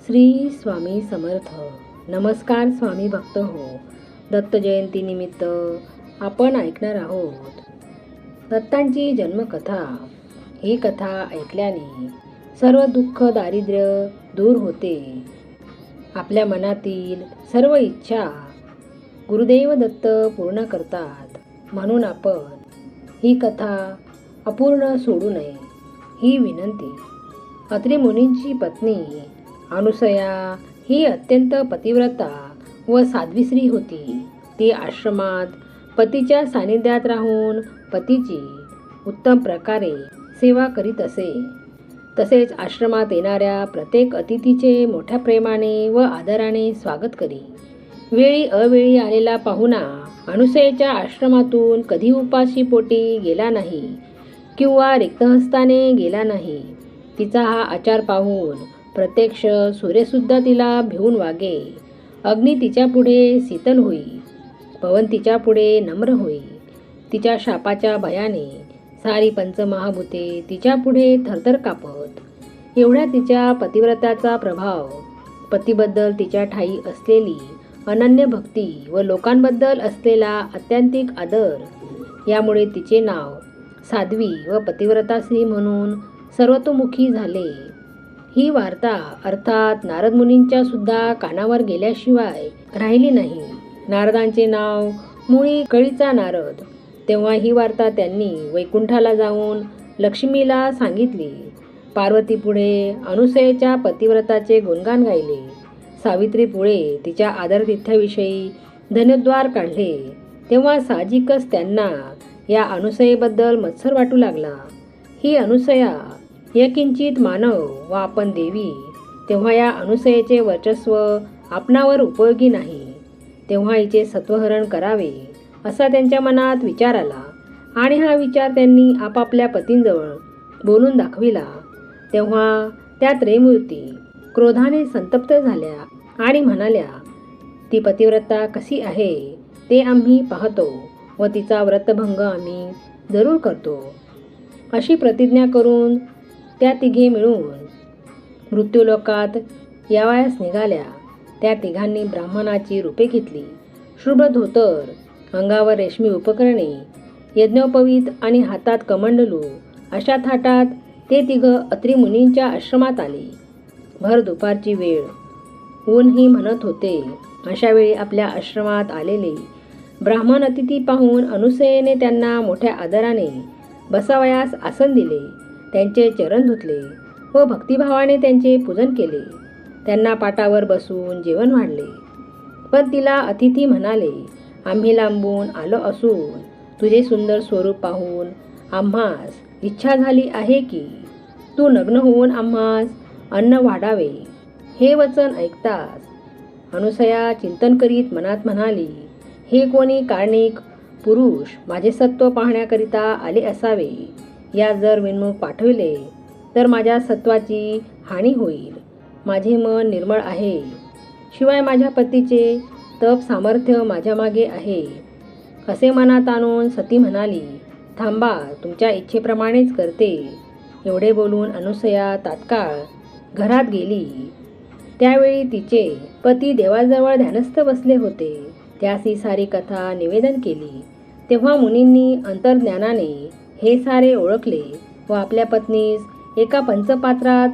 श्री स्वामी समर्थ. नमस्कार स्वामी भक्त हो. दत्त जयंतीनिमित्त आपण ऐकणार आहोत दत्तांची जन्मकथा. ही कथा ऐकल्याने सर्व दुःख दारिद्र्य दूर होते. आपल्या मनातील सर्व इच्छा गुरुदेव दत्त पूर्ण करतात. म्हणून आपण ही कथा अपूर्ण सोडू नये ही विनंती. अत्रिमुनींची पत्नी अनुसया ही अत्यंत पतिव्रता व साध्वी स्त्री होती. ती आश्रमात पतीच्या सानिध्यात राहून पतीची उत्तम प्रकारे सेवा करीत असे. तसेच आश्रमात येणाऱ्या प्रत्येक अतिथीचे मोठ्या प्रेमाने व आदराने स्वागत करी. वेळी अवेळी आलेला पाहुणा अनुसयेच्या आश्रमातून कधी उपाशी पोटी गेला नाही किंवा रिक्तहस्ताने गेला नाही. तिचा हा आचार पाहून प्रत्यक्ष सूर्यसुद्धा तिला भिवून वागे. अग्नी तिच्या पुढे शीतल होई. पवन तिच्या पुढे नम्र होई. तिच्या शापाच्या भयाने सारी पंचमहाभूते तिच्या पुढे थरथर कापत. एवढ्या तिच्या पतिव्रताचा प्रभाव पतीबद्दल तिच्या ठाई असलेली अनन्य भक्ती व लोकांबद्दल असलेला अत्यंतिक आदर यामुळे तिचे नाव साध्वी व पतिव्रता स्त्री म्हणून सर्वतोमुखी झाले. ही वार्ता अर्थात नारद मुनींच्या सुद्धा कानावर गेल्याशिवाय राहिली नाही. नारदांचे नाव मुळी कळीचा नारद. तेव्हा ही वार्ता त्यांनी वैकुंठाला जाऊन लक्ष्मीला सांगितली. पार्वतीपुढे अनुसयेच्या पतिव्रताचे गुणगान गायले. सावित्रीपुढे तिच्या आदरतिथ्याविषयी धनुद्वार काढले. तेव्हा साहजिकच त्यांना या अनुसयेबद्दल मत्सर वाटू लागला. ही अनुसया यकिंचित मानव व आपण देवी तेव्हा या अनुसयेचे वर्चस्व आपणावर उपयोगी नाही. तेव्हा हिचे सत्वहरण करावे असा त्यांच्या मनात विचार आला. आणि हा विचार त्यांनी आपापल्या पतींजवळ बोलून दाखविला. तेव्हा त्या त्रेमूर्ती क्रोधाने संतप्त झाल्या आणि म्हणाल्या ती पतिव्रता कशी आहे ते आम्ही पाहतो व तिचा व्रतभंग आम्ही जरूर करतो. अशी प्रतिज्ञा करून त्या तिघे मिळून मृत्यूलोकात यावयास निघाल्या. त्या तिघांनी ब्राह्मणाची रूपे घेतली. शुभ्र धोतर अंगावर रेशमी उपकरणे यज्ञोपवीत आणि हातात कमंडलू अशा थाटात ते तिघं अत्रिमुनींच्या आश्रमात आले. भर दुपारची वेळ. ऊनही म्हणत होते अशावेळी आपल्या आश्रमात आलेले ब्राह्मण अतिथी पाहून अनुसयेने त्यांना मोठ्या आदराने बसावयास आसन दिले. त्यांचे चरण धुतले. व भक्तिभावाने त्यांचे पूजन केले. त्यांना पाटावर बसून जेवण वाढले. पण तिला अतिथी म्हणाले आम्ही लांबून आलो असून तुझे सुंदर स्वरूप पाहून आम्हास इच्छा झाली आहे की? तू नग्न होऊन आम्हास अन्न वाढावे. हे वचन ऐकताच अनुसया चिंतन करीत मनात म्हणाली हे कोणी कारणिक पुरुष माझे सत्व पाहण्याकरिता आले असावे. या जर विनमुख पाठविले तर माझ्या सत्वाची हानी होईल. माझे मन निर्मळ आहे. शिवाय माझ्या पतीचे तप सामर्थ्य माझ्या मागे आहे. असे मनात आणून सती म्हणाली थांबा तुमच्या इच्छेप्रमाणेच करते एवढे बोलून अनुसया तात्काळ घरात गेली. त्यावेळी तिचे पती देवाजवळ ध्यानस्थ बसले होते. त्यास ही सारी कथा निवेदन केली. तेव्हा मुनींनी अंतर्ज्ञानाने हे सारे ओळखले व आपल्या पत्नीस एका पंचपात्रात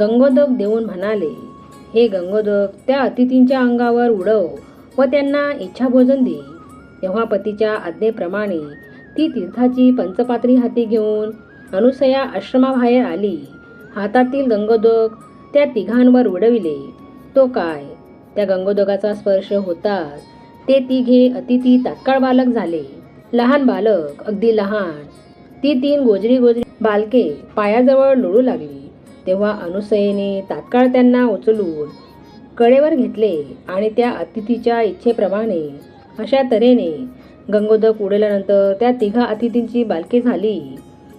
गंगोदक देऊन म्हणाले हे गंगोदक त्या अतिथींच्या अंगावर उडव व त्यांना इच्छाभोजन दे. तेव्हा पतीच्या आज्ञेप्रमाणे ती तीर्थाची पंचपात्री हाती घेऊन अनुसया आश्रमाबाहेर आली. हातातील गंगोदक त्या तिघांवर उडविले. तो काय? त्या गंगोदकाचा स्पर्श होताच ते तिघे अतिथी तात्काळ बालक झाले. लहान बालक अगदी लहान ती तीन गोजरी गोजरी बालके पायाजवळ लोळू लागली. तेव्हा अनुसयेने तात्काळ त्यांना उचलून कडेवर घेतले आणि त्या अतिथीच्या इच्छेप्रमाणे अशा तऱ्हेने गंगोदक उडल्यानंतर त्या तिघा अतिथींची बालके झाली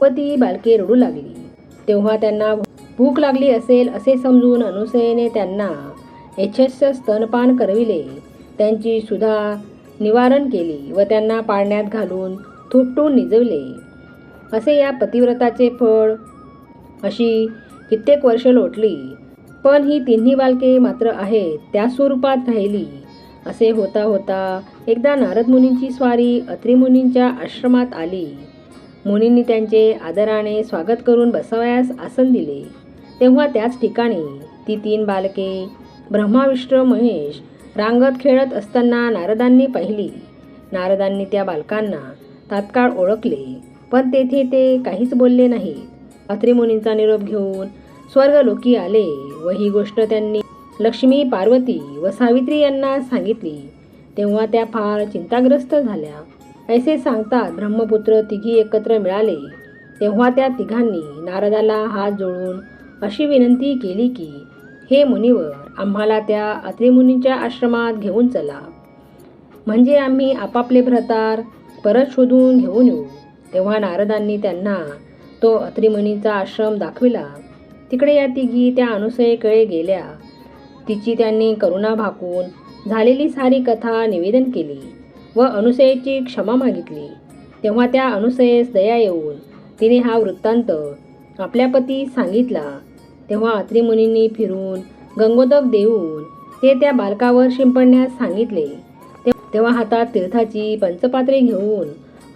व ती बालके रडू लागली. तेव्हा त्यांना भूक लागली असेल असे समजून अनुसयेने त्यांना यशस्व स्तनपान करविले. त्यांची सुधा निवारण केली व त्यांना पाळण्यात घालून थुपटून निजवले. असे या पतिव्रताचे फळ अशी कित्येक वर्ष लोटली. पण ही तिन्ही बालके मात्र आहेत त्या स्वरूपात राहिली. असे होता होता एकदा नारद मुनींची स्वारी अत्रिमुनींच्या आश्रमात आली. मुनींनी त्यांचे आदराने स्वागत करून बसवयास आसन दिले. तेव्हा त्याच ठिकाणी ती तीन बालके ब्रह्माविष्ट महेश रांगत खेळत असताना नारदांनी पाहिली. नारदांनी त्या बालकांना तात्काळ ओळखले. पण तेथे ते काहीच बोलले नाहीत. अत्रिमुनींचा निरोप घेऊन स्वर्गलोकी आले व ही गोष्ट त्यांनी लक्ष्मी पार्वती व सावित्री यांना सांगितली. तेव्हा त्या फार चिंताग्रस्त झाल्या. ऐसे सांगतात ब्रह्मपुत्र तिघी एकत्र मिळाले. तेव्हा त्या तिघांनी नारदाला हात जोडून अशी विनंती केली की हे मुनिवर आम्हाला त्या अत्रिमुनींच्या आश्रमात घेऊन चला. म्हणजे आम्ही आपापले भ्रतार परत शोधून घेऊन येऊ. तेव्हा नारदांनी त्यांना तो अत्रिमुनीचा आश्रम दाखविला. तिकडे या तिघी त्या अनुसयेकडे गेल्या. तिची त्यांनी करुणा भाकून झालेली सारी कथा निवेदन केली व अनुसयेची क्षमा मागितली. तेव्हा त्या अनुसयेस दया येऊन तिने हा वृत्तांत आपल्या पती सांगितला. तेव्हा अत्रिमुनींनी फिरून गंगोदक देऊन ते त्या बालकावर शिंपडण्यास सांगितले. ते- तेव्हा हातात तीर्थाची पंचपात्रे घेऊन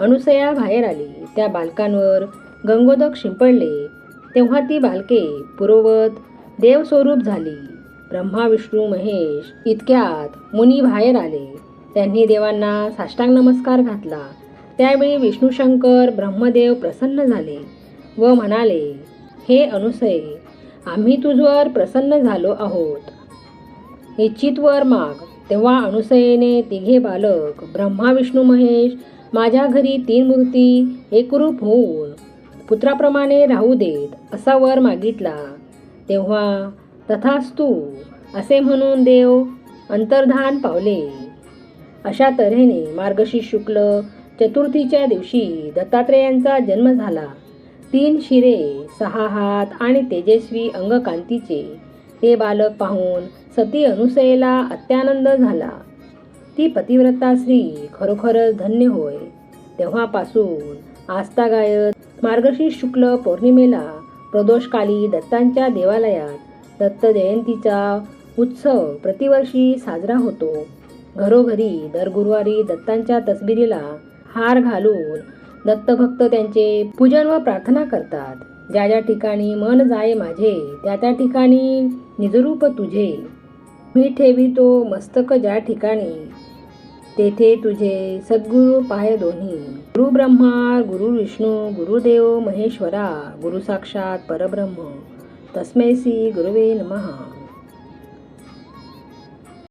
अनुसया बाहेर आली. त्या बालकांवर गंगोदक शिंपडले. तेव्हा ती बालके पुरोवत देवस्वरूप झाली. ब्रह्मा विष्णू महेश इतक्यात मुनी बाहेर आले. त्यांनी देवांना साष्टांग नमस्कार घातला. त्यावेळी विष्णूशंकर ब्रह्मदेव प्रसन्न झाले व म्हणाले हे अनुसये आम्ही तुझवर प्रसन्न झालो आहोत. इच्छितवर माग. तेव्हा अनुसयेने तिघे बालक ब्रह्मा विष्णू महेश माझ्या घरी तीन मूर्ती एकरूप होऊन पुत्राप्रमाणे राहू देत असा वर मागितला. तेव्हा तथास्तू असे म्हणून देव अंतर्धान पावले. अशा तऱ्हेने मार्गशीर्ष शुक्ल चतुर्थीच्या दिवशी दत्तात्रेयांचा जन्म झाला. तीन शिरे सहा हात आणि तेजस्वी अंगकांतीचे ते बालक पाहून सती अनुसयेला अत्यानंद झाला. ती पतिव्रता स्त्री खरोखरच धन्य होय. तेव्हापासून आस्तागायत मार्गशीर्ष शुक्ल पौर्णिमेला प्रदोषकाली दत्तांच्या देवालयात दत्त जयंतीचा उत्सव प्रतिवर्षी साजरा होतो. घरोघरी दर गुरुवारी दत्तांच्या तसबिरीला हार घालून दत्तभक्त त्यांचे पूजन व प्रार्थना करतात. ज्या ज्या ठिकाणी मन जाय माझे त्या त्या ठिकाणी निजरूप तुझे. मी ठेवितो मस्तक ज्या ठिकाणी तेथे तुझे सद्गुरु पाय दोन्ही. गुरु ब्रह्मा गुरु विष्णू गुरुदेव महेश्वरा गुरु साक्षात परब्रह्म. तस्मै श्री गुरुवे नमः.